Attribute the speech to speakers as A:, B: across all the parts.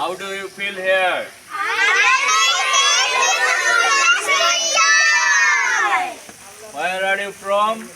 A: How do you feel here? Where are you from?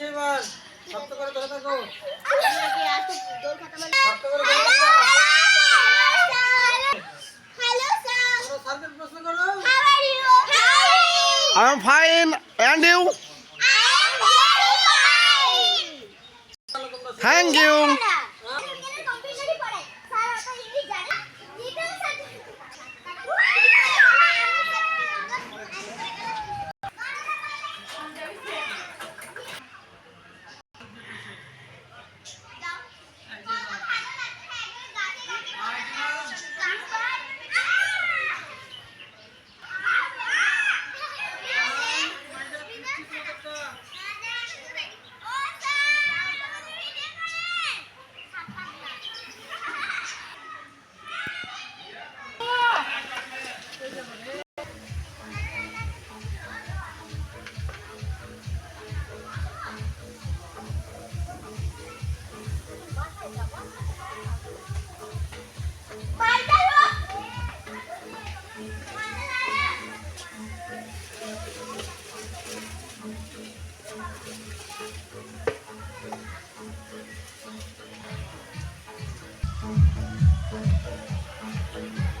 B: তোমাদেরটা দিচ্ছে এবার শক্ত করে ধরে থাকো শক্ত করে ধরে থাকো কোনো সার্কেল প্রশ্ন করো
C: I am fine. And you? Thank you.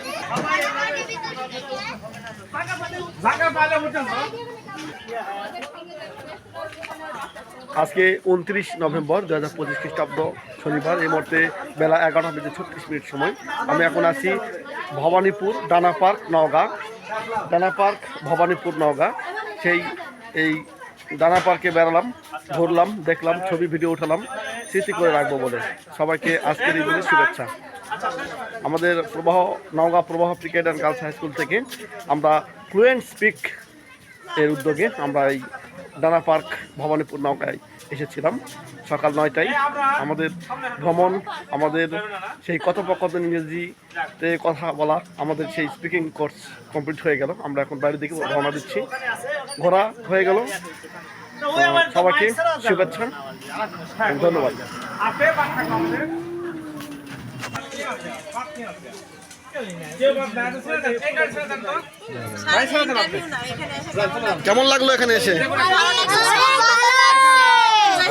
C: আজকে উনত্রিশ নভেম্বর দু হাজার পঁচিশ খ্রিস্টাব্দ শনিবার, এই মুহূর্তে বেলা এগারোটা বেজে ছত্রিশ মিনিট সময়। আমি এখন আছি ভবানীপুর ডানা পার্ক নওগাঁ। ডানা পার্ক ভবানীপুর নওগাঁ। সেই এই ডানা পার্কে বেড়ালাম, ঘুরলাম, দেখলাম, ছবি, ভিডিও উঠালাম, স্মৃতি করে রাখব বলে। সবাইকে আজকের এই শুভেচ্ছা। আমাদের প্রবাহ, নওগাঁ প্রবাহ cricket and girls high school থেকে আমরা ফ্লুয়েন্ট স্পিক এর উদ্যোগে আমরা এই ডানা পার্ক ভবানীপুর নৌকায় এসেছিলাম। সকাল নয়টায় আমাদের ভ্রমণ, আমাদের সেই কথোপকথন ইংরেজিতে কথা বলা, আমাদের সেই স্পিকিং কোর্স কমপ্লিট হয়ে গেল। আমরা এখন বাইরের দিকে রওনা দিচ্ছি। ঘোরা হয়ে গেল। সবাইকে শুভেচ্ছা। ধন্যবাদ। কেমন লাগল এখানে এসে?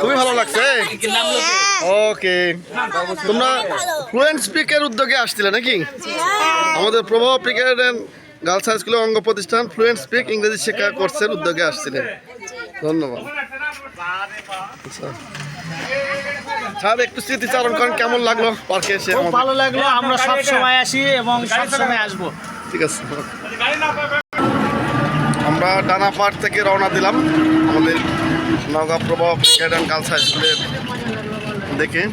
C: খুবই ভালো লাগছে ওকে। তোমরা ফ্লুয়েন্ট স্পিকের উদ্যোগে আসছিলে নাকি? আমাদের প্রভাব প্রিকেট গার্লস হাই স্কুলের অঙ্গ প্রতিষ্ঠান ফ্লুয়েন্ট স্পিক ইংরেজি শিক্ষা কোর্সের উদ্যোগে আসছিলেন ধন্যবাদ। স্যার একটু স্মৃতিচারণ করেন কেমন লাগল পার্কে এসে
D: খুব ভালো লাগল আমরা সব সময় আসি এবং সব সময় আসব।
C: ঠিক আছে। আমরা ডানা পার্ক থেকে রওনা দিলাম আমাদের নগা প্রভাব ক্রিকেট অ্যান্ড গার্লস হাই স্কুলের দেখে।